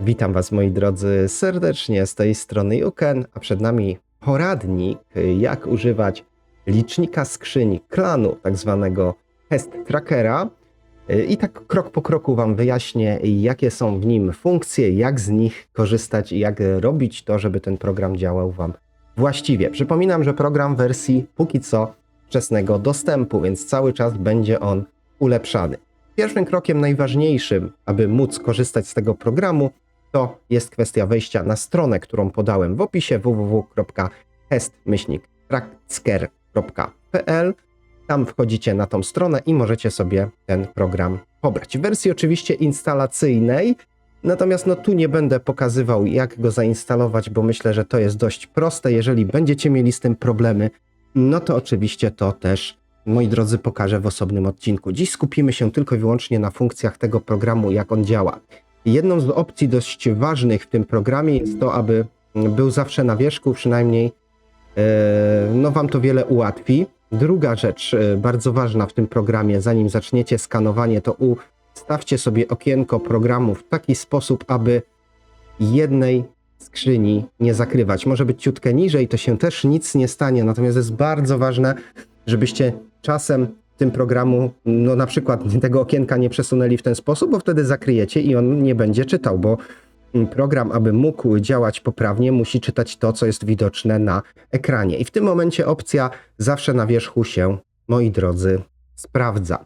Witam Was moi drodzy serdecznie z tej strony Juken, a przed nami poradnik jak używać licznika skrzyni klanu, tak zwanego test trackera. I tak krok po kroku Wam wyjaśnię, jakie są w nim funkcje, jak z nich korzystać i jak robić to, żeby ten program działał Wam właściwie. Przypominam, że program wersji póki co wczesnego dostępu, więc cały czas będzie on ulepszany. Pierwszym krokiem najważniejszym, aby móc korzystać z tego programu, to jest kwestia wejścia na stronę, którą podałem w opisie www.test-tracker.pl. Tam wchodzicie na tą stronę i możecie sobie ten program pobrać. W wersji oczywiście instalacyjnej, natomiast no tu nie będę pokazywał jak go zainstalować, bo myślę, że to jest dość proste. Jeżeli będziecie mieli z tym problemy, no to oczywiście to też, moi drodzy, pokażę w osobnym odcinku. Dziś skupimy się tylko i wyłącznie na funkcjach tego programu, jak on działa. Jedną z opcji dość ważnych w tym programie jest to, aby był zawsze na wierzchu, przynajmniej e, no wam to wiele ułatwi. Druga rzecz e, bardzo ważna w tym programie, zanim zaczniecie skanowanie, to ustawcie sobie okienko programu w taki sposób, aby jednej skrzyni nie zakrywać. Może być ciutkę niżej, to się też nic nie stanie, natomiast jest bardzo ważne, żebyście czasem tym programu, no na przykład tego okienka nie przesunęli w ten sposób, bo wtedy zakryjecie i on nie będzie czytał, bo program, aby mógł działać poprawnie, musi czytać to, co jest widoczne na ekranie. I w tym momencie opcja zawsze na wierzchu się, moi drodzy, sprawdza.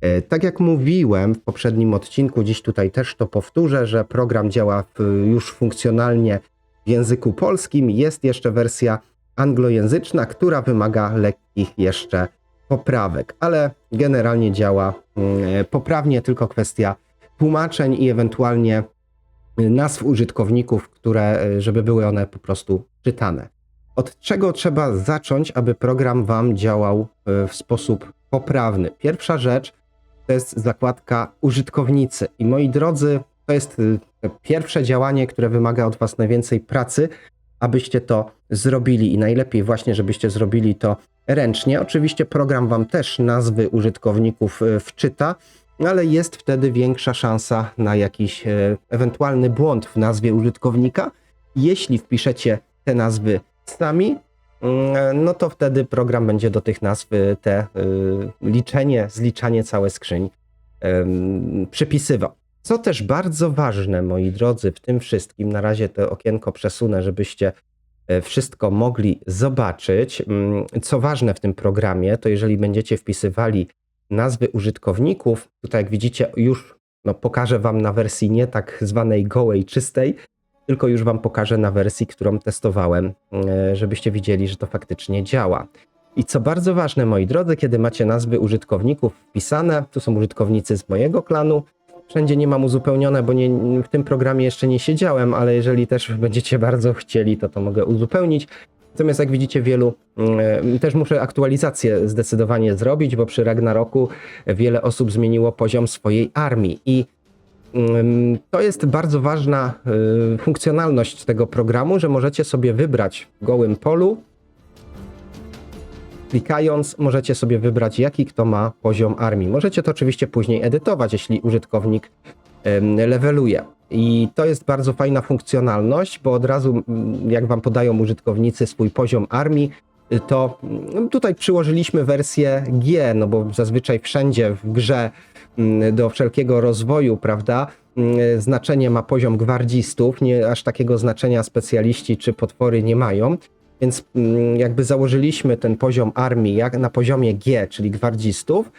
E, Tak jak mówiłem w poprzednim odcinku, dziś tutaj też to powtórzę, że program działa już funkcjonalnie w języku polskim. Jest jeszcze wersja anglojęzyczna, która wymaga lekkich jeszcze poprawek, ale generalnie działa mm, poprawnie, tylko kwestia tłumaczeń i ewentualnie nazw użytkowników, które, e, żeby były one po prostu czytane. Od czego trzeba zacząć, aby program Wam działał e, w sposób poprawny? Pierwsza rzecz to jest zakładka użytkownicy. I moi drodzy, to jest e, pierwsze działanie, które wymaga od Was najwięcej pracy, abyście to zrobili i najlepiej właśnie, żebyście zrobili to ręcznie. Oczywiście program Wam też nazwy użytkowników e, wczyta, ale jest wtedy większa szansa na jakiś e, ewentualny błąd w nazwie użytkownika. Jeśli wpiszecie te nazwy sami, mm, no to wtedy program będzie do tych nazw e, te e, liczenie, zliczanie całe skrzyń przypisywał. Co też bardzo ważne, moi drodzy, w tym wszystkim, na razie to okienko przesunę, żebyście e, wszystko mogli zobaczyć. Mm, Co ważne w tym programie, to jeżeli będziecie wpisywali nazwy użytkowników, tutaj jak widzicie już no, pokażę Wam na wersji nie tak zwanej gołej, czystej, tylko już Wam pokażę na wersji, którą testowałem, e, żebyście widzieli, że to faktycznie działa. I co bardzo ważne, moi drodzy, kiedy macie nazwy użytkowników wpisane, tu są użytkownicy z mojego klanu, wszędzie nie mam uzupełnione, bo nie, w tym programie jeszcze nie siedziałem, ale jeżeli też będziecie bardzo chcieli, to to mogę uzupełnić. Natomiast jak widzicie, wielu mm, też muszę aktualizację zdecydowanie zrobić, bo przy Ragnaroku wiele osób zmieniło poziom swojej armii i mm, to jest bardzo ważna y, funkcjonalność tego programu, że możecie sobie wybrać w gołym polu. Klikając, możecie sobie wybrać, jaki kto ma poziom armii. Możecie to oczywiście później edytować, jeśli użytkownik leveluje. I to jest bardzo fajna funkcjonalność, bo od razu, jak wam podają użytkownicy swój poziom armii, to tutaj przyłożyliśmy wersję G, no bo zazwyczaj wszędzie w grze do wszelkiego rozwoju, prawda, znaczenie ma poziom gwardzistów, nie aż takiego znaczenia specjaliści czy potwory nie mają. Więc mm, jakby założyliśmy ten poziom armii jak na poziomie G, czyli gwardzistów.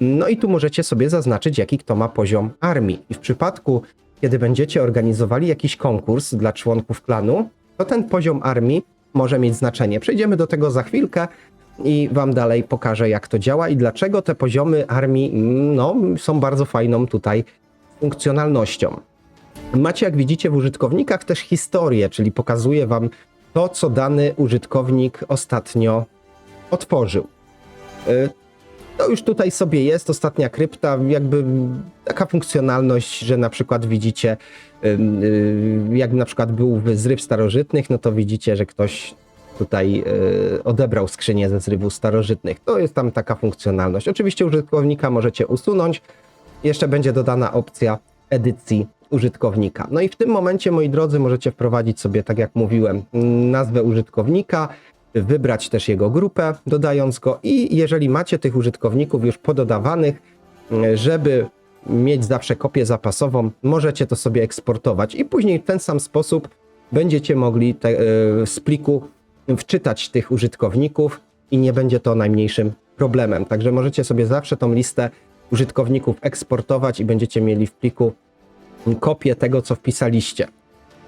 No i tu możecie sobie zaznaczyć, jaki kto ma poziom armii. I w przypadku, kiedy będziecie organizowali jakiś konkurs dla członków klanu, to ten poziom armii może mieć znaczenie. Przejdziemy do tego za chwilkę i wam dalej pokażę, jak to działa i dlaczego te poziomy armii mm, no, są bardzo fajną tutaj funkcjonalnością. Macie, jak widzicie, w użytkownikach też historię, czyli pokazuje wam to, co dany użytkownik ostatnio otworzył. Y, To już tutaj sobie jest, ostatnia krypta, jakby taka funkcjonalność, że na przykład widzicie, y, y, jak na przykład był zryw starożytnych, no to widzicie, że ktoś tutaj odebrał skrzynię ze zrywu starożytnych. To jest tam taka funkcjonalność. Oczywiście użytkownika możecie usunąć. Jeszcze będzie dodana opcja edycji użytkownika. No i w tym momencie, moi drodzy, możecie wprowadzić sobie, tak jak mówiłem, nazwę użytkownika, wybrać też jego grupę, dodając go i jeżeli macie tych użytkowników już pododawanych, żeby mieć zawsze kopię zapasową, możecie to sobie eksportować i później w ten sam sposób będziecie mogli te, e, z pliku wczytać tych użytkowników i nie będzie to najmniejszym problemem. Także możecie sobie zawsze tą listę użytkowników eksportować i będziecie mieli w pliku kopię tego, co wpisaliście.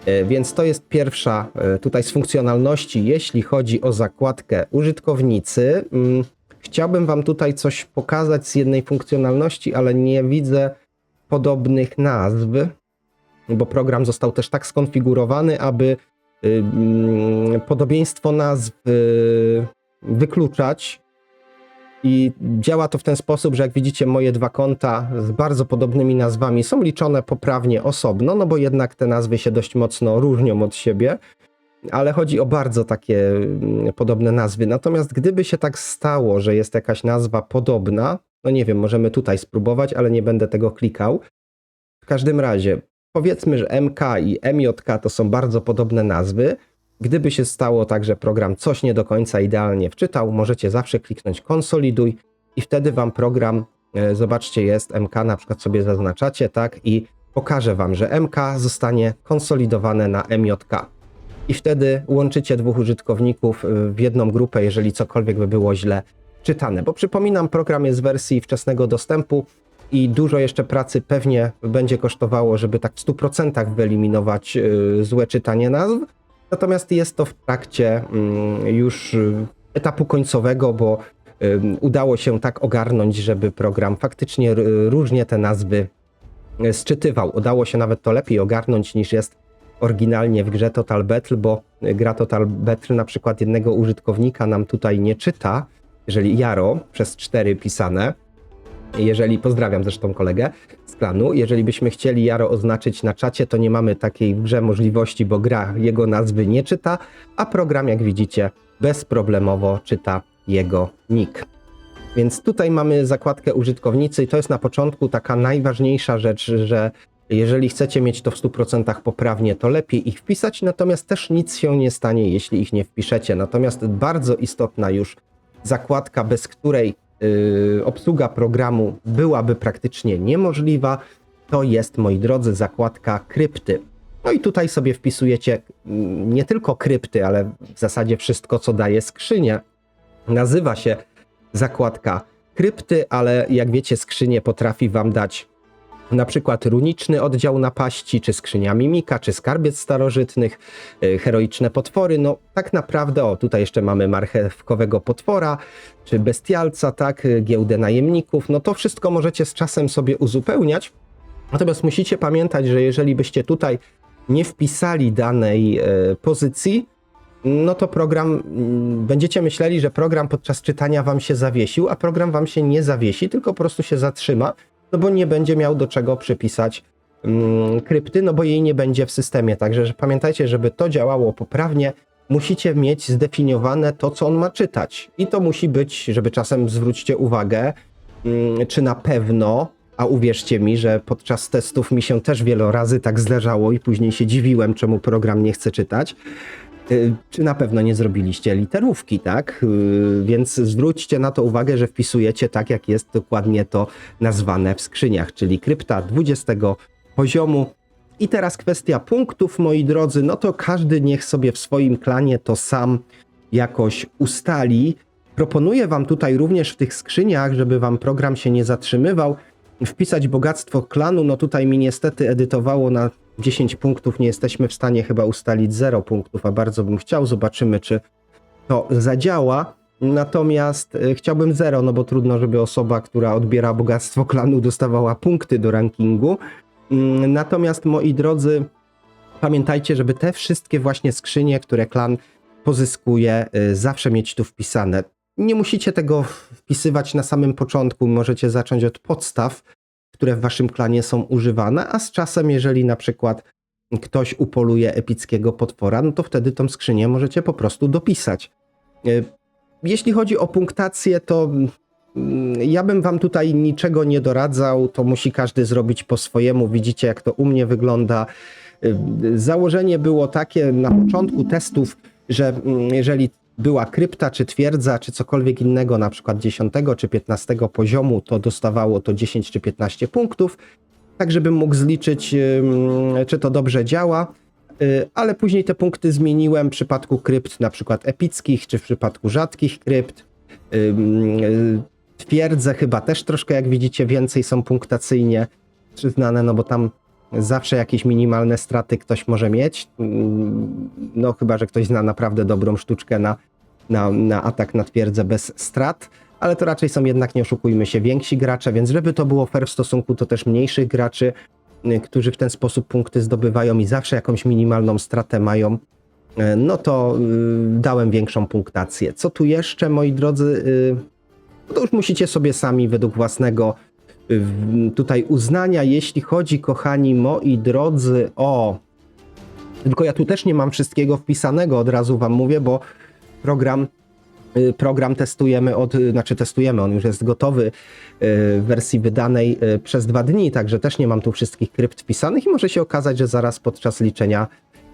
E, Więc to jest pierwsza e, tutaj z funkcjonalności, jeśli chodzi o zakładkę użytkownicy. Mm, Chciałbym Wam tutaj coś pokazać z jednej funkcjonalności, ale nie widzę podobnych nazw, bo program został też tak skonfigurowany, aby y, mm, podobieństwo nazw y, wykluczać. I działa to w ten sposób, że jak widzicie, moje dwa konta z bardzo podobnymi nazwami są liczone poprawnie osobno, no bo jednak te nazwy się dość mocno różnią od siebie ale chodzi o bardzo takie mm, podobne nazwy. Natomiast gdyby się tak stało, że jest jakaś nazwa podobna, no nie wiem, możemy tutaj spróbować, ale nie będę tego klikał. W każdym razie, powiedzmy, że MK i MJK to są bardzo podobne nazwy. Gdyby się stało tak, że program coś nie do końca idealnie wczytał, możecie zawsze kliknąć konsoliduj i wtedy wam program, e, zobaczcie, jest MK, na przykład sobie zaznaczacie, tak, i pokaże wam, że MK zostanie konsolidowane na MJK i wtedy łączycie dwóch użytkowników y, w jedną grupę, jeżeli cokolwiek by było źle czytane. Bo przypominam, program jest w wersji wczesnego dostępu i dużo jeszcze pracy pewnie będzie kosztowało, żeby tak w 100% wyeliminować y, złe czytanie nazw. Natomiast jest to w trakcie mm, już y, etapu końcowego, bo udało się tak ogarnąć, żeby program faktycznie różnie te nazwy sczytywał. Udało się nawet to lepiej ogarnąć niż jest oryginalnie w grze Total Battle, bo gra Total Battle na przykład jednego użytkownika nam tutaj nie czyta, jeżeli Jaro przez 4 pisane, jeżeli, pozdrawiam zresztą kolegę z klanu, jeżeli byśmy chcieli Jaro oznaczyć na czacie, to nie mamy takiej w grze możliwości, bo gra jego nazwy nie czyta, a program, jak widzicie, bezproblemowo czyta jego nick. Więc tutaj mamy zakładkę użytkownicy i to jest na początku taka najważniejsza rzecz, że jeżeli chcecie mieć to w 100% poprawnie, to lepiej ich wpisać, natomiast też nic się nie stanie, jeśli ich nie wpiszecie. Natomiast bardzo istotna już zakładka, bez której obsługa programu byłaby praktycznie niemożliwa, to jest, moi drodzy, zakładka krypty. No i tutaj sobie wpisujecie nie tylko krypty, ale w zasadzie wszystko, co daje skrzynia. Nazywa się zakładka krypty, ale jak wiecie, skrzynie potrafi wam dać na przykład runiczny oddział napaści, czy skrzynia mimika, czy skarbiec starożytnych, y, heroiczne potwory. No tak naprawdę, o tutaj jeszcze mamy marchewkowego potwora, czy bestialca, tak, y, giełdę najemników. No to wszystko możecie z czasem sobie uzupełniać. Natomiast musicie pamiętać, że jeżeli byście tutaj nie wpisali danej e, pozycji, no to program, mm, będziecie myśleli, że program podczas czytania wam się zawiesił, a program wam się nie zawiesi, tylko po prostu się zatrzyma no bo nie będzie miał do czego przypisać mm, krypty, no bo jej nie będzie w systemie. Także że pamiętajcie, żeby to działało poprawnie, musicie mieć zdefiniowane to, co on ma czytać. I to musi być, żeby czasem zwróćcie uwagę, mm, czy na pewno, a uwierzcie mi, że podczas testów mi się też wiele razy tak zdarzało i później się dziwiłem, czemu program nie chce czytać. Y, czy na pewno nie zrobiliście literówki, tak? Y, więc zwróćcie na to uwagę, że wpisujecie tak, jak jest dokładnie to nazwane w skrzyniach, czyli krypta 20 poziomu. I teraz kwestia punktów, moi drodzy, no to każdy niech sobie w swoim klanie to sam jakoś ustali. Proponuję Wam tutaj również w tych skrzyniach, żeby Wam program się nie zatrzymywał, wpisać bogactwo klanu. No tutaj mi niestety edytowało na 10 punktów nie jesteśmy w stanie chyba ustalić 0 punktów, a bardzo bym chciał. Zobaczymy, czy to zadziała. Natomiast y, chciałbym 0, no bo trudno, żeby osoba, która odbiera bogactwo klanu, dostawała punkty do rankingu. Mm, natomiast moi drodzy, pamiętajcie, żeby te wszystkie właśnie skrzynie, które klan pozyskuje, y, zawsze mieć tu wpisane. Nie musicie tego wpisywać na samym początku, możecie zacząć od podstaw, które w waszym klanie są używane, a z czasem, jeżeli na przykład ktoś upoluje epickiego potwora, no to wtedy tą skrzynię możecie po prostu dopisać. E, jeśli chodzi o punktację, to mm, ja bym wam tutaj niczego nie doradzał, to musi każdy zrobić po swojemu. Widzicie, jak to u mnie wygląda. Y, Założenie było takie na początku testów, że mm, jeżeli była krypta, czy twierdza, czy cokolwiek innego, na przykład 10 czy 15 poziomu, to dostawało to 10 czy 15 punktów, tak żebym mógł zliczyć, czy to dobrze działa. Y, Ale później te punkty zmieniłem w przypadku krypt, na przykład epickich, czy w przypadku rzadkich krypt. Y, Twierdze chyba też troszkę, jak widzicie, więcej są punktacyjnie przyznane, no bo tam zawsze jakieś minimalne straty ktoś może mieć. Mm, No chyba, że ktoś zna naprawdę dobrą sztuczkę na, na, na atak na twierdzę bez strat, ale to raczej są jednak, nie oszukujmy się, więksi gracze, więc żeby to było fair w stosunku do też mniejszych graczy, y, którzy w ten sposób punkty zdobywają i zawsze jakąś minimalną stratę mają, y, no to y, dałem większą punktację. Co tu jeszcze, moi drodzy? y, To już musicie sobie sami według własnego tutaj uznania, jeśli chodzi, kochani moi drodzy, o. Tylko ja tu też nie mam wszystkiego wpisanego, od razu wam mówię, bo program, y, program testujemy od, y, znaczy testujemy, on już jest gotowy y, w wersji wydanej przez dwa dni, także też nie mam tu wszystkich krypt wpisanych i może się okazać, że zaraz podczas liczenia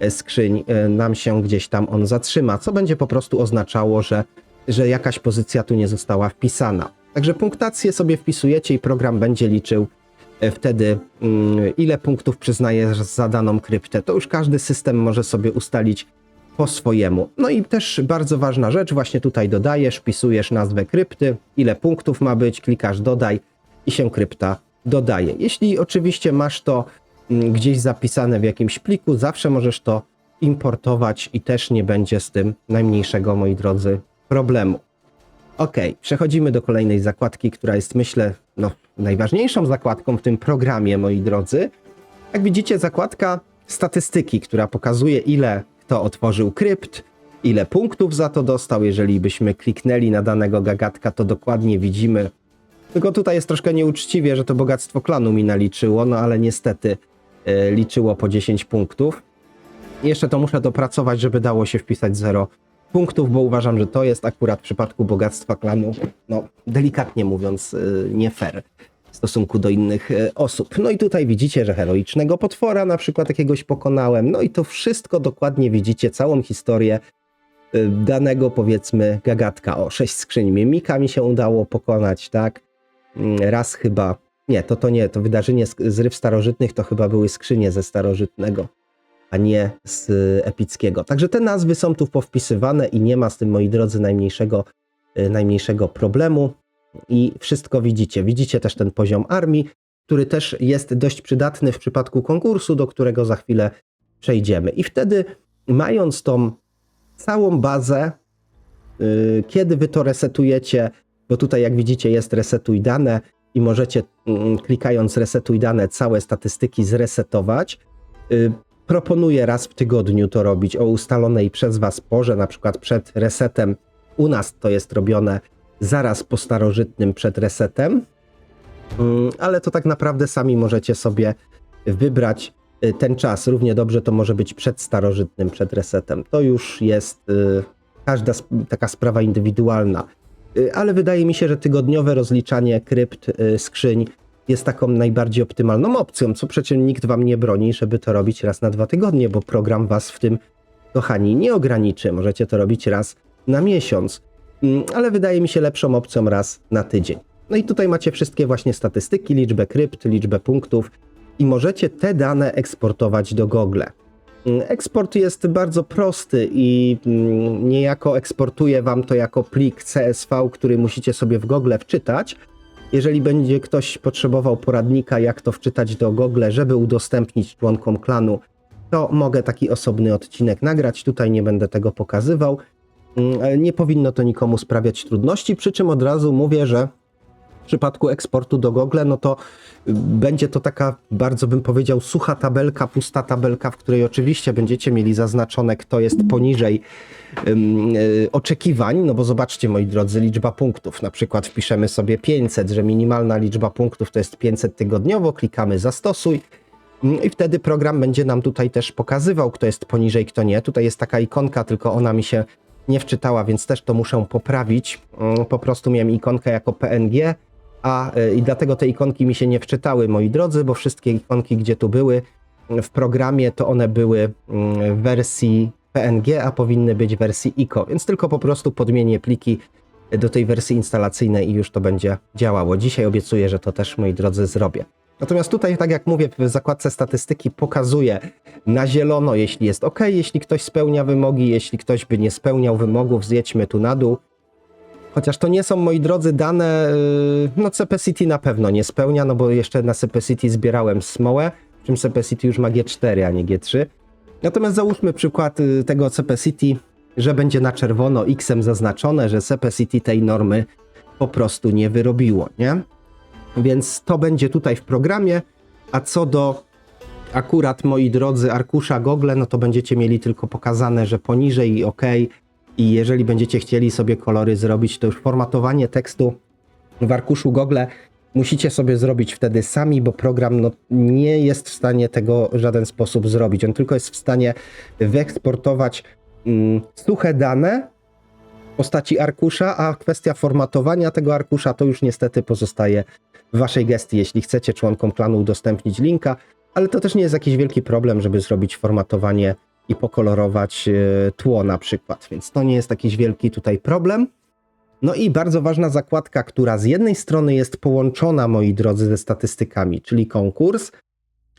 y, skrzyń y, nam się gdzieś tam on zatrzyma, co będzie po prostu oznaczało, że, że jakaś pozycja tu nie została wpisana. Także punktację sobie wpisujecie i program będzie liczył e, wtedy, mm, ile punktów przyznajesz za daną kryptę. To już każdy system może sobie ustalić po swojemu. No i też bardzo ważna rzecz, właśnie tutaj dodajesz, wpisujesz nazwę krypty, ile punktów ma być, klikasz dodaj i się krypta dodaje. Jeśli oczywiście masz to mm, gdzieś zapisane w jakimś pliku, zawsze możesz to importować i też nie będzie z tym najmniejszego, moi drodzy, problemu. Ok, przechodzimy do kolejnej zakładki, która jest, myślę, no, najważniejszą zakładką w tym programie, moi drodzy. Jak widzicie, zakładka statystyki, która pokazuje, ile kto otworzył krypt, ile punktów za to dostał. Jeżeli byśmy kliknęli na danego gagatka, to dokładnie widzimy. Tylko tutaj jest troszkę nieuczciwie, że to bogactwo klanu mi naliczyło, no ale niestety e, liczyło po 10 punktów. Jeszcze to muszę dopracować, żeby dało się wpisać 0 punktów, bo uważam, że to jest akurat w przypadku bogactwa klanu, no delikatnie mówiąc, y, nie fair w stosunku do innych y, osób. No i tutaj widzicie, że heroicznego potwora na przykład jakiegoś pokonałem, no i to wszystko dokładnie widzicie, całą historię y, danego powiedzmy gagatka. O, sześć skrzyń mimika mi się udało pokonać, tak? Mm, Raz chyba, nie, to to nie, to wydarzenie z, z ryw starożytnych to chyba były skrzynie ze starożytnego a nie z epickiego. Także te nazwy są tu powpisywane i nie ma z tym, moi drodzy, najmniejszego, y, najmniejszego problemu. I wszystko widzicie. Widzicie też ten poziom armii, który też jest dość przydatny w przypadku konkursu, do którego za chwilę przejdziemy. I wtedy, mając tą całą bazę, y, kiedy wy to resetujecie, bo tutaj, jak widzicie, jest resetuj dane i możecie, mm, klikając resetuj dane, całe statystyki zresetować. Proponuję raz w tygodniu to robić o ustalonej przez Was porze, na przykład przed resetem. U nas to jest robione zaraz po starożytnym przed resetem, Mm, ale to tak naprawdę sami możecie sobie wybrać y, ten czas. Równie dobrze to może być przed starożytnym, przed resetem. To już jest y, każda taka sprawa indywidualna. Y, Ale wydaje mi się, że tygodniowe rozliczanie krypt, skrzyń jest taką najbardziej optymalną opcją, co przecież nikt wam nie broni, żeby to robić raz na dwa tygodnie, bo program was w tym, kochani, nie ograniczy. Możecie to robić raz na miesiąc, Mm, ale wydaje mi się lepszą opcją raz na tydzień. No i tutaj macie wszystkie właśnie statystyki, liczbę krypt, liczbę punktów i możecie te dane eksportować do Google. Mm, Eksport jest bardzo prosty i mm, niejako eksportuje wam to jako plik CSV, który musicie sobie w Google wczytać. Jeżeli będzie ktoś potrzebował poradnika, jak to wczytać do Google, żeby udostępnić członkom klanu, to mogę taki osobny odcinek nagrać. Tutaj nie będę tego pokazywał. Mm, Nie powinno to nikomu sprawiać trudności, przy czym od razu mówię, że przypadku eksportu do Google, no to będzie to taka bardzo bym powiedział sucha tabelka, pusta tabelka, w której oczywiście będziecie mieli zaznaczone, kto jest poniżej y, oczekiwań, no bo zobaczcie moi drodzy, liczba punktów, na przykład wpiszemy sobie 500, że minimalna liczba punktów to jest 500 tygodniowo, klikamy zastosuj, i wtedy program będzie nam tutaj też pokazywał, kto jest poniżej, kto nie. Tutaj jest taka ikonka, tylko ona mi się nie wczytała, więc też to muszę poprawić. Mm, Po prostu miałem ikonkę jako PNG, a y, i dlatego te ikonki mi się nie wczytały, moi drodzy, bo wszystkie ikonki, gdzie tu były w programie, to one były mm, w wersji PNG, a powinny być w wersji ICO, więc tylko po prostu podmienię pliki do tej wersji instalacyjnej i już to będzie działało. Dzisiaj obiecuję, że to też, moi drodzy, zrobię. Natomiast tutaj, tak jak mówię, w zakładce statystyki pokazuje na zielono, jeśli jest ok, jeśli ktoś spełnia wymogi, jeśli ktoś by nie spełniał wymogów, zjedźmy tu na dół. Chociaż to nie są, moi drodzy, dane, yy, no CP City na pewno nie spełnia, no bo jeszcze na CP City zbierałem smołę, w czym CP City już ma G4, a nie G3. Natomiast załóżmy przykład y, tego CP City, że będzie na czerwono X-em zaznaczone, że CP City tej normy po prostu nie wyrobiło, nie? Więc to będzie tutaj w programie, a co do akurat, moi drodzy, arkusza Google, no to będziecie mieli tylko pokazane, że poniżej i OK. I jeżeli będziecie chcieli sobie kolory zrobić, to już formatowanie tekstu w arkuszu Google musicie sobie zrobić wtedy sami, bo program no, nie jest w stanie tego w żaden sposób zrobić. On tylko jest w stanie wyeksportować mm, suche dane w postaci arkusza, a kwestia formatowania tego arkusza to już niestety pozostaje w waszej gestii, jeśli chcecie członkom klanu udostępnić linka, ale to też nie jest jakiś wielki problem, żeby zrobić formatowanie i pokolorować e, tło na przykład, więc to nie jest jakiś wielki tutaj problem. No i bardzo ważna zakładka, która z jednej strony jest połączona, moi drodzy, ze statystykami, czyli konkurs,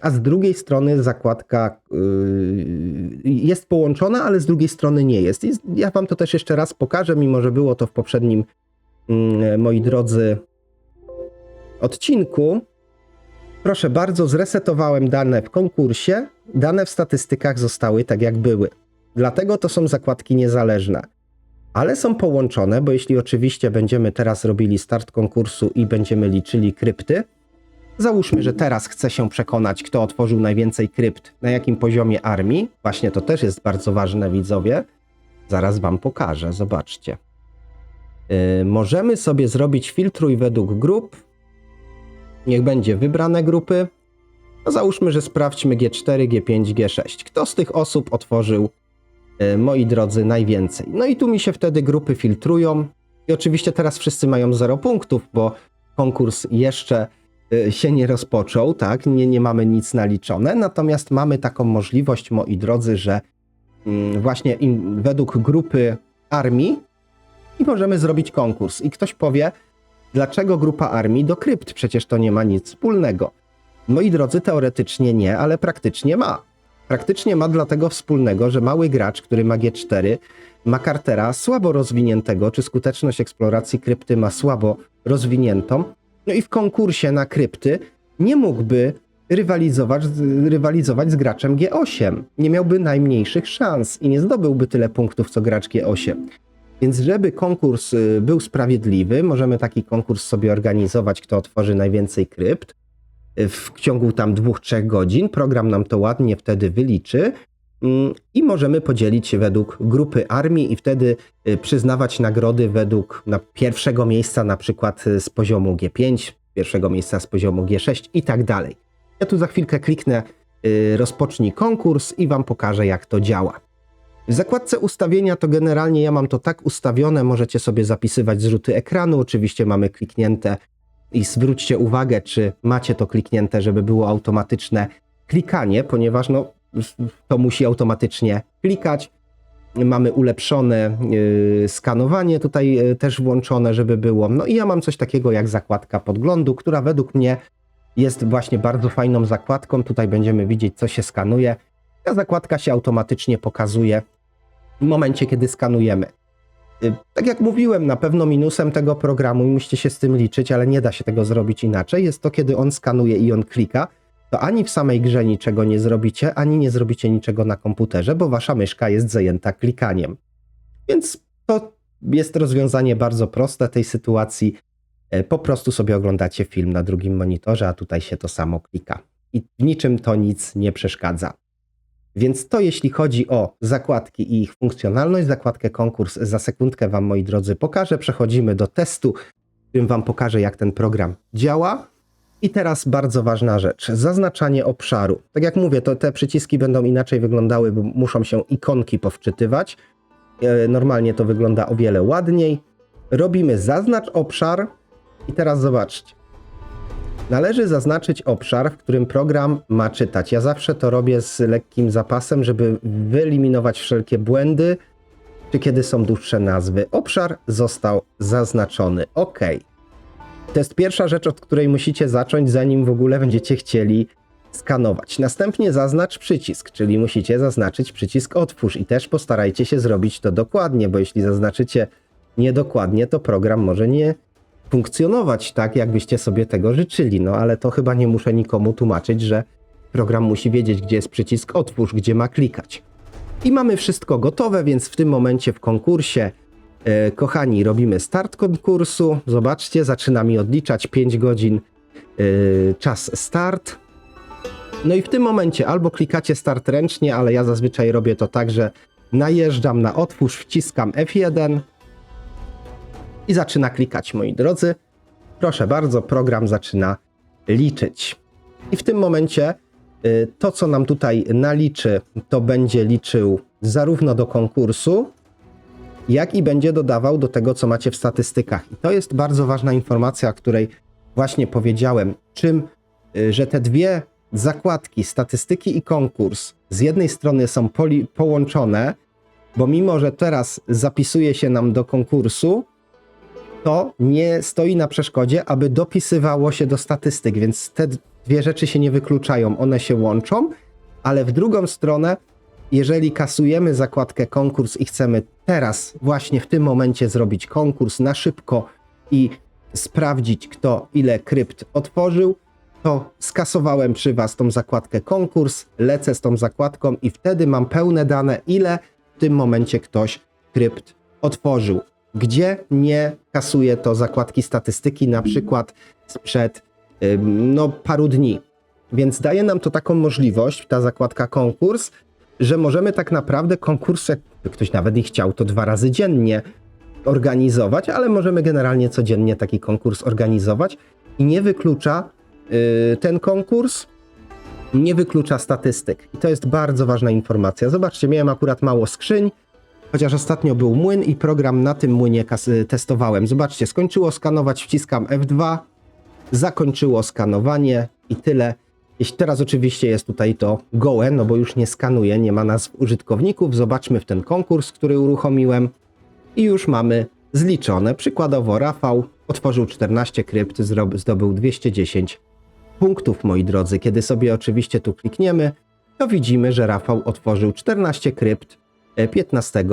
a z drugiej strony zakładka yy, jest połączona, ale z drugiej strony nie jest. I ja wam to też jeszcze raz pokażę, mimo że było to w poprzednim, yy, moi drodzy, odcinku. Proszę bardzo, zresetowałem dane w konkursie. Dane w statystykach zostały tak, jak były. Dlatego to są zakładki niezależne. Ale są połączone, bo jeśli oczywiście będziemy teraz robili start konkursu i będziemy liczyli krypty, załóżmy, że teraz chcę się przekonać, kto otworzył najwięcej krypt, na jakim poziomie armii. Właśnie to też jest bardzo ważne, widzowie. Zaraz wam pokażę, zobaczcie. Yy, możemy sobie zrobić filtruj według grup. Niech będzie wybrane grupy. No załóżmy, że sprawdźmy G4, G5, G6. Kto z tych osób otworzył, yy, moi drodzy, najwięcej? No i tu mi się wtedy grupy filtrują. I oczywiście teraz wszyscy mają 0 punktów, bo konkurs jeszcze yy, się nie rozpoczął, tak? Nie, nie mamy nic naliczone. Natomiast mamy taką możliwość, moi drodzy, że mm, właśnie według grupy armii i możemy zrobić konkurs. I ktoś powie, dlaczego grupa armii do krypt? Przecież to nie ma nic wspólnego. Moi drodzy, teoretycznie nie, ale praktycznie ma. Praktycznie ma dlatego wspólnego, że mały gracz, który ma G4, ma Cartera słabo rozwiniętego, czy skuteczność eksploracji krypty ma słabo rozwiniętą. No i w konkursie na krypty nie mógłby rywalizować, rywalizować z graczem G8. Nie miałby najmniejszych szans i nie zdobyłby tyle punktów co gracz G8. Więc żeby konkurs y, był sprawiedliwy, możemy taki konkurs sobie organizować, kto otworzy najwięcej krypt y, w ciągu tam dwóch, trzech godzin. Program nam to ładnie wtedy wyliczy mm, i możemy podzielić się według grupy armii i wtedy y, przyznawać nagrody według na pierwszego miejsca na przykład z poziomu G5, pierwszego miejsca z poziomu G6 i tak dalej. Ja tu za chwilkę kliknę rozpocznij konkurs i wam pokażę jak to działa. W zakładce ustawienia to generalnie ja mam to tak ustawione, możecie sobie zapisywać zrzuty ekranu, oczywiście mamy kliknięte i zwróćcie uwagę, czy macie to kliknięte, żeby było automatyczne klikanie, ponieważ no, to musi automatycznie klikać. Mamy ulepszone yy, skanowanie tutaj yy, też włączone, żeby było. No i ja mam coś takiego jak zakładka podglądu, która według mnie jest właśnie bardzo fajną zakładką. Tutaj będziemy widzieć, co się skanuje. Ta zakładka się automatycznie pokazuje w momencie, kiedy skanujemy. Y, Tak jak mówiłem, na pewno minusem tego programu, i musicie się z tym liczyć, ale nie da się tego zrobić inaczej, jest to, kiedy on skanuje i on klika, to ani w samej grze niczego nie zrobicie, ani nie zrobicie niczego na komputerze, bo wasza myszka jest zajęta klikaniem. Więc to jest rozwiązanie bardzo proste tej sytuacji. E, Po prostu sobie oglądacie film na drugim monitorze, a tutaj się to samo klika. I niczym to nic nie przeszkadza. Więc to jeśli chodzi o zakładki i ich funkcjonalność, zakładkę konkurs za sekundkę Wam, moi drodzy, pokażę. Przechodzimy do testu, w którym Wam pokażę, jak ten program działa. I teraz bardzo ważna rzecz, zaznaczanie obszaru. Tak jak mówię, to te przyciski będą inaczej wyglądały, bo muszą się ikonki powczytywać. E, Normalnie to wygląda o wiele ładniej. Robimy zaznacz obszar i teraz zobaczcie. Należy zaznaczyć obszar, w którym program ma czytać. Ja zawsze to robię z lekkim zapasem, żeby wyeliminować wszelkie błędy, czy kiedy są dłuższe nazwy. Obszar został zaznaczony. OK. To jest pierwsza rzecz, od której musicie zacząć, zanim w ogóle będziecie chcieli skanować. Następnie zaznacz przycisk, czyli musicie zaznaczyć przycisk otwórz i też postarajcie się zrobić to dokładnie, bo jeśli zaznaczycie niedokładnie, to program może nie funkcjonować tak, jakbyście sobie tego życzyli. No ale to chyba nie muszę nikomu tłumaczyć, że program musi wiedzieć, gdzie jest przycisk otwórz, gdzie ma klikać. I mamy wszystko gotowe, więc w tym momencie w konkursie, e, kochani, robimy start konkursu. Zobaczcie, zaczyna mi odliczać 5 godzin e, czas start. No i w tym momencie albo klikacie start ręcznie, ale ja zazwyczaj robię to tak, że najeżdżam na otwórz, wciskam F1 i zaczyna klikać, moi drodzy. Proszę bardzo, program zaczyna liczyć. I w tym momencie y, to, co nam tutaj naliczy, to będzie liczył zarówno do konkursu, jak i będzie dodawał do tego, co macie w statystykach. I to jest bardzo ważna informacja, o której właśnie powiedziałem. Czym, y, że te dwie zakładki, statystyki i konkurs, z jednej strony są połączone, bo mimo, że teraz zapisuje się nam do konkursu, to nie stoi na przeszkodzie, aby dopisywało się do statystyk, więc te dwie rzeczy się nie wykluczają, one się łączą, ale w drugą stronę, jeżeli kasujemy zakładkę konkurs i chcemy teraz, właśnie w tym momencie zrobić konkurs na szybko i sprawdzić, kto ile krypt otworzył, to skasowałem przy Was tą zakładkę konkurs, lecę z tą zakładką i wtedy mam pełne dane, ile w tym momencie ktoś krypt otworzył. Gdzie nie kasuje to zakładki statystyki, na przykład sprzed no, paru dni. Więc daje nam to taką możliwość, ta zakładka konkurs, że możemy tak naprawdę konkurs, jakby ktoś nawet i chciał, to dwa razy dziennie organizować, ale możemy generalnie codziennie taki konkurs organizować i nie wyklucza y, ten konkurs, nie wyklucza statystyk. I to jest bardzo ważna informacja. Zobaczcie, miałem akurat mało skrzyń, chociaż ostatnio był młyn i program na tym młynie y, testowałem. Zobaczcie, skończyło skanować, wciskam F2, zakończyło skanowanie i tyle. Jeśli teraz oczywiście jest tutaj to gołe, no bo już nie skanuje, nie ma nazw użytkowników. Zobaczmy w ten konkurs, który uruchomiłem i już mamy zliczone. Przykładowo Rafał otworzył 14 krypt, zdobył 210 punktów, moi drodzy. Kiedy sobie oczywiście tu klikniemy, to widzimy, że Rafał otworzył 14 krypt 15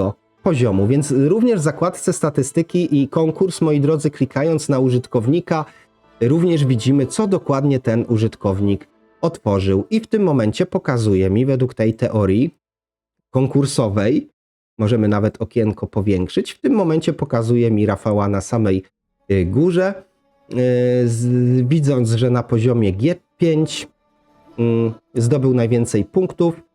poziomu, więc również w zakładce statystyki i konkurs, moi drodzy, klikając na użytkownika, również widzimy, co dokładnie ten użytkownik otworzył. I w tym momencie pokazuje mi według tej teorii konkursowej, możemy nawet okienko powiększyć, w tym momencie pokazuje mi Rafała na samej y, górze, y, widząc, że na poziomie G5 mm, zdobył najwięcej punktów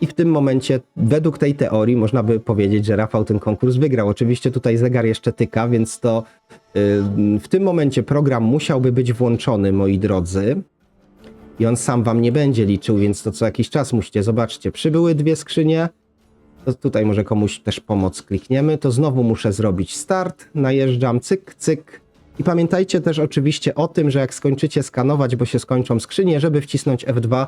i w tym momencie, według tej teorii, można by powiedzieć, że Rafał ten konkurs wygrał. Oczywiście tutaj zegar jeszcze tyka, więc to y, w tym momencie program musiałby być włączony, moi drodzy. I on sam wam nie będzie liczył, więc to co jakiś czas musicie, zobaczcie, przybyły dwie skrzynie. To tutaj może komuś też pomoc klikniemy. To znowu muszę zrobić start, najeżdżam, cyk, cyk. I pamiętajcie też oczywiście o tym, że jak skończycie skanować, bo się skończą skrzynie, żeby wcisnąć F2,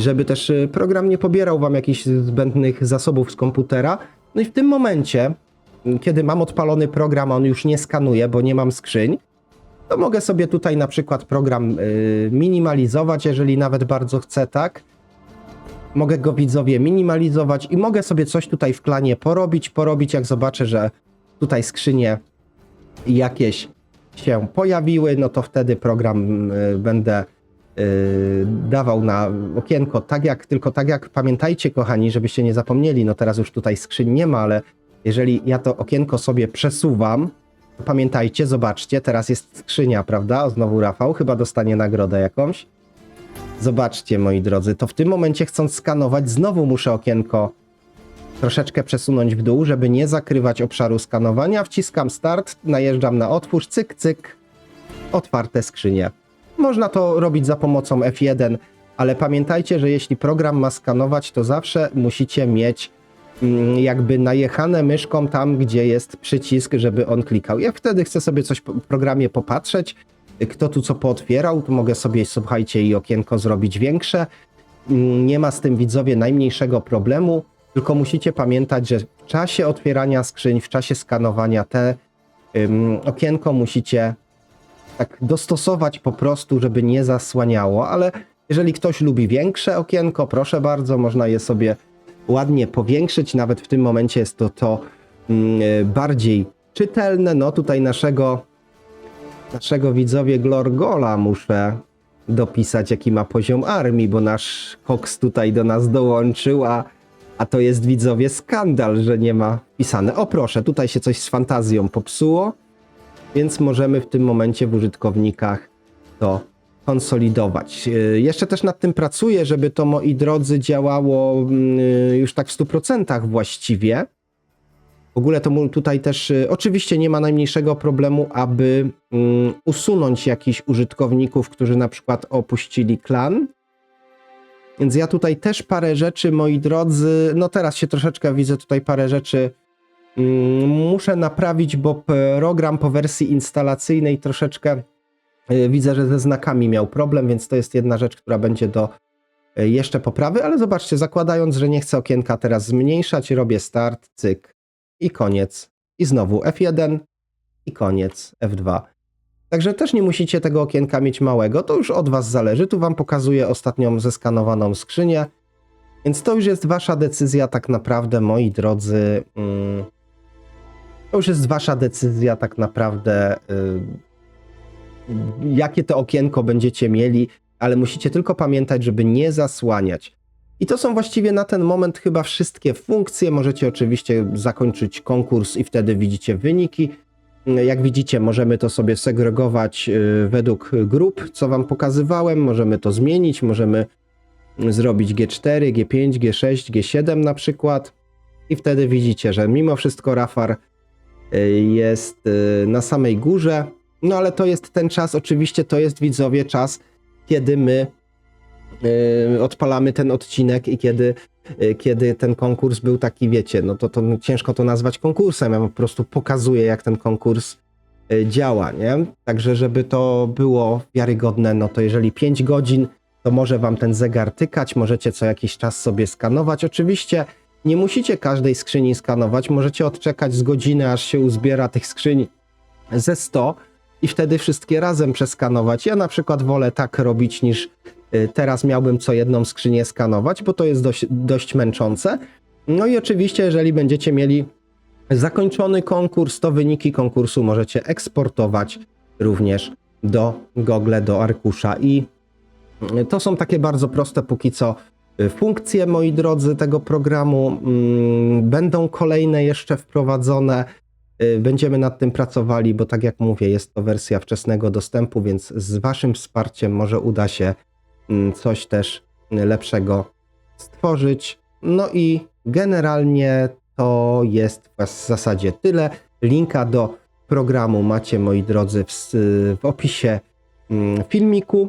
żeby też y, program nie pobierał wam jakichś zbędnych zasobów z komputera. No i w tym momencie, y, kiedy mam odpalony program, on już nie skanuje, bo nie mam skrzyń, to mogę sobie tutaj na przykład program y, minimalizować, jeżeli nawet bardzo chcę, tak? Mogę go widzowie minimalizować i mogę sobie coś tutaj w klanie porobić, porobić jak zobaczę, że tutaj skrzynie jakieś się pojawiły, no to wtedy program y, będę dawał na okienko tak jak, tylko tak jak pamiętajcie kochani, żebyście nie zapomnieli, no teraz już tutaj skrzyń nie ma, ale jeżeli ja to okienko sobie przesuwam, Pamiętajcie, zobaczcie, teraz jest skrzynia, prawda? O, znowu Rafał, chyba dostanie nagrodę jakąś. Zobaczcie, moi drodzy, to w tym momencie chcąc skanować, znowu muszę okienko troszeczkę przesunąć w dół, żeby nie zakrywać obszaru skanowania. Wciskam start, najeżdżam na otwórz, cyk, cyk, otwarte skrzynie. Można to robić za pomocą F1, ale pamiętajcie, że jeśli program ma skanować, to zawsze musicie mieć mm, jakby najechane myszką tam, gdzie jest przycisk, żeby on klikał. Jak wtedy chcę sobie coś w programie popatrzeć, kto tu co pootwierał, to mogę sobie, słuchajcie, i okienko zrobić większe. Mm, Nie ma z tym widzowie najmniejszego problemu, tylko musicie pamiętać, że w czasie otwierania skrzyń, w czasie skanowania te okienko musicie tak dostosować po prostu, żeby nie zasłaniało, ale jeżeli ktoś lubi większe okienko, proszę bardzo, można je sobie ładnie powiększyć, nawet w tym momencie jest to to mm, bardziej czytelne. No tutaj naszego naszego widzowie Glorgola muszę dopisać, jaki ma poziom armii, bo nasz Cox tutaj do nas dołączył, a, a to jest widzowie skandal, że nie ma pisane. O proszę, tutaj się coś z fantazją popsuło, więc możemy w tym momencie w użytkownikach to konsolidować. Yy, Jeszcze też nad tym pracuję, żeby to, moi drodzy, działało mm, już tak w 100% właściwie. W ogóle to tutaj też y, oczywiście nie ma najmniejszego problemu, aby mm, usunąć jakichś użytkowników, którzy na przykład opuścili klan. Więc ja tutaj też parę rzeczy, moi drodzy, no teraz się troszeczkę widzę tutaj parę rzeczy muszę naprawić, bo program po wersji instalacyjnej troszeczkę y, widzę, że ze znakami miał problem, więc to jest jedna rzecz, która będzie do y, jeszcze poprawy, ale zobaczcie, zakładając, że nie chcę okienka teraz zmniejszać, robię start, cyk, i koniec. I znowu F1 i koniec F2. Także też nie musicie tego okienka mieć małego, to już od Was zależy. Tu Wam pokazuję ostatnią zeskanowaną skrzynię, więc to już jest Wasza decyzja, tak naprawdę, moi drodzy. Mm, to już jest Wasza decyzja, tak naprawdę, y, jakie to okienko będziecie mieli, ale musicie tylko pamiętać, żeby nie zasłaniać. I to są właściwie na ten moment chyba wszystkie funkcje. Możecie oczywiście zakończyć konkurs i wtedy widzicie wyniki. Jak widzicie, możemy to sobie segregować y, według grup, co Wam pokazywałem. Możemy to zmienić, możemy zrobić G4, G5, G6, G7 na przykład. I wtedy widzicie, że mimo wszystko Rafar jest y, na samej górze. No ale to jest ten czas, oczywiście to jest widzowie czas, kiedy my y, odpalamy ten odcinek i kiedy, kiedy ten konkurs był taki, wiecie, no to, to ciężko to nazwać konkursem, ja po prostu pokazuję, jak ten konkurs działa, nie? Także, żeby to było wiarygodne, no to jeżeli 5 godzin, to może wam ten zegar tykać, możecie co jakiś czas sobie skanować. Oczywiście nie musicie każdej skrzyni skanować, możecie odczekać z godziny, aż się uzbiera tych skrzyń ze 100 i wtedy wszystkie razem przeskanować. Ja na przykład wolę tak robić niż y, teraz miałbym co jedną skrzynię skanować, bo to jest dość, dość męczące. No i oczywiście, jeżeli będziecie mieli zakończony konkurs, to wyniki konkursu możecie eksportować również do Google, do arkusza i y, to są takie bardzo proste póki co funkcje, moi drodzy, tego programu. Mm, Będą kolejne jeszcze wprowadzone. Y, Będziemy nad tym pracowali, bo tak jak mówię, jest to wersja wczesnego dostępu, więc z Waszym wsparciem może uda się mm, coś też lepszego stworzyć. No i generalnie to jest w zasadzie tyle. Linka do programu macie, moi drodzy, w, s- w opisie mm, filmiku.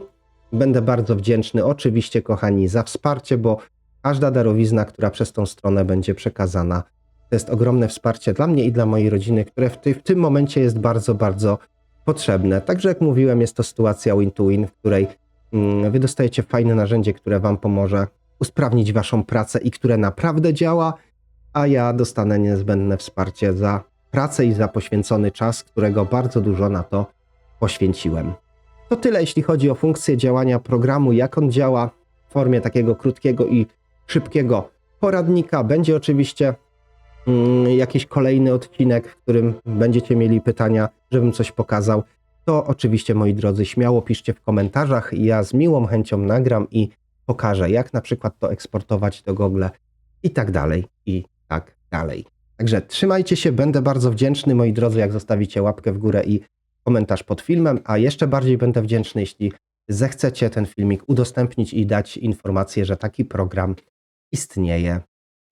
Będę bardzo wdzięczny, oczywiście, kochani, za wsparcie, bo każda darowizna, która przez tą stronę będzie przekazana, to jest ogromne wsparcie dla mnie i dla mojej rodziny, które w, ty, w tym momencie jest bardzo, bardzo potrzebne. Także, jak mówiłem, jest to sytuacja win-to-win, w której mm, wy dostajecie fajne narzędzie, które wam pomoże usprawnić waszą pracę i które naprawdę działa, a ja dostanę niezbędne wsparcie za pracę i za poświęcony czas, którego bardzo dużo na to poświęciłem. To tyle, jeśli chodzi o funkcję działania programu, jak on działa w formie takiego krótkiego i szybkiego poradnika. Będzie oczywiście mm, jakiś kolejny odcinek, w którym będziecie mieli pytania, żebym coś pokazał. To oczywiście, moi drodzy, śmiało piszcie w komentarzach ja z miłą chęcią nagram i pokażę, jak na przykład to eksportować do Google i tak dalej, i tak dalej. Także trzymajcie się, będę bardzo wdzięczny, moi drodzy, jak zostawicie łapkę w górę i komentarz pod filmem, a jeszcze bardziej będę wdzięczny, jeśli zechcecie ten filmik udostępnić i dać informację, że taki program istnieje.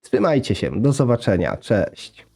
Trzymajcie się, do zobaczenia, cześć.